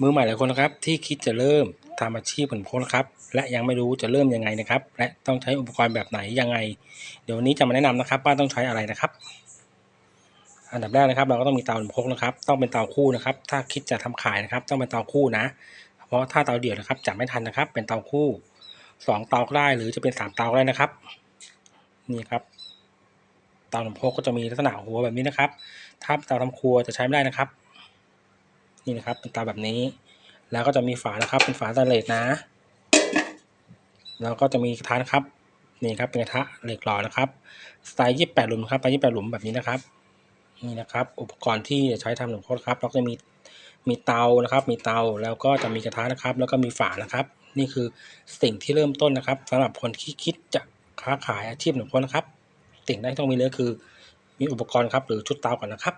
มือใหม่หลายคนนะครับที่คิดจะเริ่มทำอาชีพขนโค้นะครับและยังไม่รู้จะเริ่มยังไงนะครับ และต้องใช้อุปกรณ์แบบไหนยังไง เดี๋ยววันนี้จะมาแนะนำนะครับว่าต้องใช้อะไรนะครับ อันดับแรกนะครับ เราก็ต้องมีเตาขนพกนะครับ ต้องเป็นเตาคู่นะครับ ถ้าคิดจะทำขายนะครับ ต้องเป็นเตาคู่นะ เพราะถ้าเตาเดี่ยวนะครับจะไม่ทันนะครับ เป็นเตาคู่สองเตาก็ได้หรือจะเป็นสามเตาก็ได้นะครับ นี่ครับเตาขนมพกก็จะมีลักษณะหัวแบบนี้นะครับ ถ้าเตาทำครัวจะใช้ไม่ได้นะครับ นี่นะครับเป็นตาแบบนี้ แล้วก็จะมีฝานะครับ เป็นฝาสแตนเลสนะ แล้วก็จะมีกระทะนะครับนี่ครับเป็นกระทะเหล็กหล่อนะครับสไตล์ยี่แปดหลุมครับไตล์ยี่แปดหลุมแบบนี้นะครับนี่นะครับ อุปกรณ์ที่จะใช้ทำขนมครกครับเราจะมีมีเตานะครับ มีเตาแล้วก็จะมีกระทะนะครับ แล้วก็มีฝานะครับ นี่คือสิ่งที่เริ่มต้นนะครับสำหรับคนที่คิดจะค้าขายอาชีพขนมครกนะครับ สิ่งแรกที่ต้องมีเลยคือ มีอุปกรณ์ครับหรือชุดเตาก่อนนะครับ